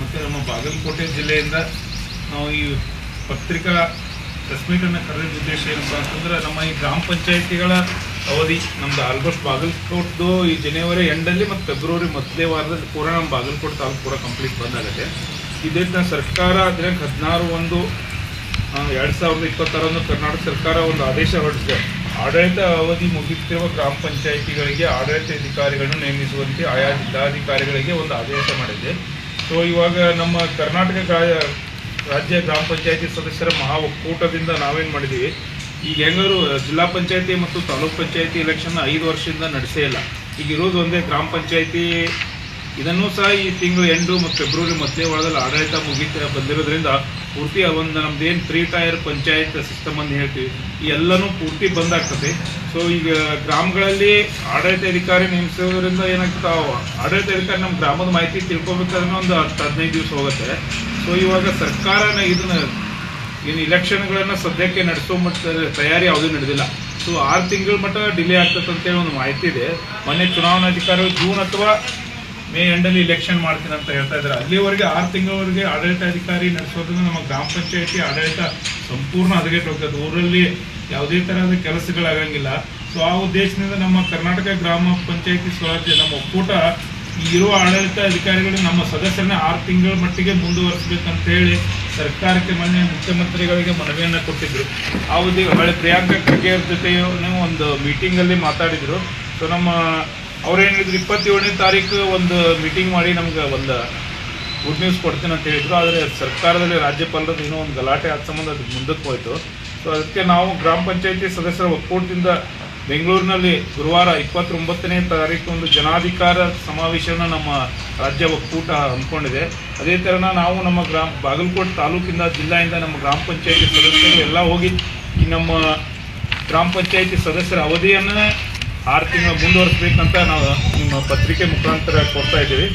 ಮತ್ತು ನಮ್ಮ ಬಾಗಲಕೋಟೆ ಜಿಲ್ಲೆಯಿಂದ ನಾವು ಈ ಪತ್ರಿಕಾ ಪ್ರೆಸ್ ಮೀಟನ್ನು ಕರೆದ ಉದ್ದೇಶ ಏನಪ್ಪ ಅಂತಂದ್ರೆ ನಮ್ಮ ಈ ಗ್ರಾಮ ಪಂಚಾಯಿತಿಗಳ ಅವಧಿ ನಮ್ದು ಆಲ್ಮೋಸ್ಟ್ ಬಾಗಲಕೋಟ್ದು ಈ ಜನವರಿ ಎಂಡಲ್ಲಿ ಮತ್ತು ಫೆಬ್ರವರಿ ಮೊದಲೇ ವಾರದಲ್ಲಿ ಪೂರ ನಮ್ಮ ಬಾಗಲಕೋಟೆ ತಾಲೂಕು ಕೂಡ ಕಂಪ್ಲೀಟ್ ಬಂದಾಗುತ್ತೆ. ಇದರಿಂದ ಸರ್ಕಾರ ದಿನಾಂಕ ಹದಿನಾರು ಒಂದು ಎರಡು ಸಾವಿರದ ಇಪ್ಪತ್ತಾರೊಂದು ಕರ್ನಾಟಕ ಸರ್ಕಾರ ಒಂದು ಆದೇಶ ಹೊರಡಿಸಿದೆ. ಆಡಳಿತ ಅವಧಿ ಮುಗಿಯುತ್ತಿರುವ ಗ್ರಾಮ ಪಂಚಾಯಿತಿಗಳಿಗೆ ಆಡಳಿತ ಅಧಿಕಾರಿಗಳನ್ನು ನೇಮಿಸುವಂತೆ ಆಯಾ ಜಿಲ್ಲಾಧಿಕಾರಿಗಳಿಗೆ ಒಂದು ಆದೇಶ ಮಾಡಿದೆ. ಸೊ ಇವಾಗ ನಮ್ಮ ಕರ್ನಾಟಕ ರಾಜ್ಯ ಗ್ರಾಮ ಪಂಚಾಯತಿ ಸದಸ್ಯರ ಮಹಾ ಒಕ್ಕೂಟದಿಂದ ನಾವೇನು ಮಾಡಿದ್ದೀವಿ ಈಗ ಹೆಂಗಾರು ಜಿಲ್ಲಾ ಪಂಚಾಯತಿ ಮತ್ತು ತಾಲೂಕ್ ಪಂಚಾಯತಿ ಎಲೆಕ್ಷನ್ ಐದು ವರ್ಷದಿಂದ ನಡೆಸೇ ಇಲ್ಲ. ಈಗ ಇರೋದು ಒಂದೇ ಗ್ರಾಮ ಪಂಚಾಯತಿ ಇದನ್ನು ಸಹ ಈ ತಿಂಗಳು ಎಂಟು ಮತ್ತು ಫೆಬ್ರವರಿ ಮೊದಲೇ ಆಡಳಿತ ಮುಗಿತ ಬಂದಿರೋದ್ರಿಂದ ಪೂರ್ತಿ ಒಂದು ನಮ್ದು ಏನು ತ್ರೀ ಟೈರ್ ಪಂಚಾಯತ್ ಸಿಸ್ಟಮ್ ಅಂತ ಹೇಳ್ತೀವಿ, ಈ ಎಲ್ಲನೂ ಪೂರ್ತಿ ಬಂದಾಗ್ತದೆ ಸೊ ಈಗ ಗ್ರಾಮಗಳಲ್ಲಿ ಆಡಳಿತ ಅಧಿಕಾರಿ ನೇಮಿಸೋದ್ರಿಂದ ಏನಾಗ್ತದೆ ಆಡಳಿತ ಅಧಿಕಾರಿ ನಮ್ಮ ಗ್ರಾಮದ ಮಾಹಿತಿ ತಿಳ್ಕೊಬೇಕಾದ್ರೆ ಒಂದು ಹತ್ತು ಹದಿನೈದು ದಿವಸ ಹೋಗುತ್ತೆ. ಸೊ ಇವಾಗ ಸರ್ಕಾರನ ಇದನ್ನ ಏನು ಇಲೆಕ್ಷನ್ಗಳನ್ನು ಸದ್ಯಕ್ಕೆ ನಡೆಸೋ ಮಟ್ಟ ತಯಾರಿ ಯಾವುದೂ ನಡೆದಿಲ್ಲ. ಸೊ ಆರು ತಿಂಗಳ ಮಟ್ಟ ಡಿಲೇ ಆಗ್ತದೆ ಅಂತೇಳಿ ಒಂದು ಮಾಹಿತಿ ಇದೆ. ಮೊನ್ನೆ ಚುನಾವಣಾಧಿಕಾರಿಗಳು ಜೂನ್ ಅಥವಾ ಮೇ ಎಂಡಲ್ಲಿ ಇಲೆಕ್ಷನ್ ಮಾಡ್ತೀನಿ ಅಂತ ಹೇಳ್ತಾ ಇದ್ದಾರೆ. ಅಲ್ಲಿವರೆಗೆ ಆರು ತಿಂಗಳವರೆಗೆ ಆಡಳಿತಾಧಿಕಾರಿ ನಡೆಸೋದನ್ನು ನಮ್ಮ ಗ್ರಾಮ ಪಂಚಾಯಿತಿ ಆಡಳಿತ ಸಂಪೂರ್ಣ ಹದಗೆಟ್ಟು ಹೋಗ್ತದೆ. ಊರಲ್ಲಿ ಯಾವುದೇ ತರಹದ ಕೆಲಸಗಳಾಗಂಗಿಲ್ಲ. ಸೊ ಆ ಉದ್ದೇಶದಿಂದ ನಮ್ಮ ಕರ್ನಾಟಕ ಗ್ರಾಮ ಪಂಚಾಯಿತಿ ಸ್ವರಾಜ್ಯ, ನಮ್ಮ ಒಕ್ಕೂಟ ಇರುವ ಆಡಳಿತ ಅಧಿಕಾರಿಗಳು ನಮ್ಮ ಸದಸ್ಯರನ್ನ ಆರು ತಿಂಗಳ ಮಟ್ಟಿಗೆ ಮುಂದುವರಿಸಬೇಕಂತ ಹೇಳಿ ಸರ್ಕಾರಕ್ಕೆ ಮೊನ್ನೆ ಮುಖ್ಯಮಂತ್ರಿಗಳಿಗೆ ಮನವಿಯನ್ನು ಕೊಟ್ಟಿದ್ರು. ಆ ಉದ್ದೇ ಹೊಳೆ ಪ್ರಿಯಾಂಕಾ ಖರ್ಗೆ ಜೊತೆ ಒಂದು ಮೀಟಿಂಗ್ ಅಲ್ಲಿ ಮಾತಾಡಿದ್ರು. ಸೊ ನಮ್ಮ ಅವ್ರು ಹೇಳಿದ್ರು, ಇಪ್ಪತ್ತೇಳನೇ ತಾರೀಕು ಒಂದು ಮೀಟಿಂಗ್ ಮಾಡಿ ನಮ್ಗೆ ಒಂದು ಗುಡ್ ನ್ಯೂಸ್ ಕೊಡ್ತೀನಿ ಅಂತ ಹೇಳಿದ್ರು. ಆದರೆ ಸರ್ಕಾರದಲ್ಲಿ ರಾಜ್ಯಪಾಲರದ್ದು ಏನೋ ಒಂದು ಗಲಾಟೆ ಆದ ಸಂಬಂಧ ಅದು ಮುಂದಕ್ಕೆ ಹೋಯಿತು. ಸೊ ಅದಕ್ಕೆ ನಾವು ಗ್ರಾಮ ಪಂಚಾಯತಿ ಸದಸ್ಯರ ಒಕ್ಕೂಟದಿಂದ ಬೆಂಗಳೂರಿನಲ್ಲಿ ಗುರುವಾರ ಇಪ್ಪತ್ತೊಂಬತ್ತನೇ ತಾರೀಕು ಒಂದು ಜನಾಧಿಕಾರ ಸಮಾವೇಶನ ನಮ್ಮ ರಾಜ್ಯ ಒಕ್ಕೂಟ ಹಮ್ಮಿಕೊಂಡಿದೆ. ಅದೇ ಥರನ ನಾವು ನಮ್ಮ ಗ್ರಾಮ, ಬಾಗಲಕೋಟೆ ತಾಲೂಕಿಂದ, ಜಿಲ್ಲೆಯಿಂದ ನಮ್ಮ ಗ್ರಾಮ ಪಂಚಾಯತಿ ಸದಸ್ಯರು ಎಲ್ಲ ಹೋಗಿ ನಮ್ಮ ಗ್ರಾಮ ಪಂಚಾಯತಿ ಸದಸ್ಯರ ಅವಧಿಯನ್ನು ಆರು ತಿಂಗಳು ಮುಂದುವರಿಸ್ಬೇಕಂತ ನಾವು ನಿಮ್ಮ ಪತ್ರಿಕೆ ಮುಖಾಂತರ ಕೊಡ್ತಾ ಇದ್ದೀವಿ.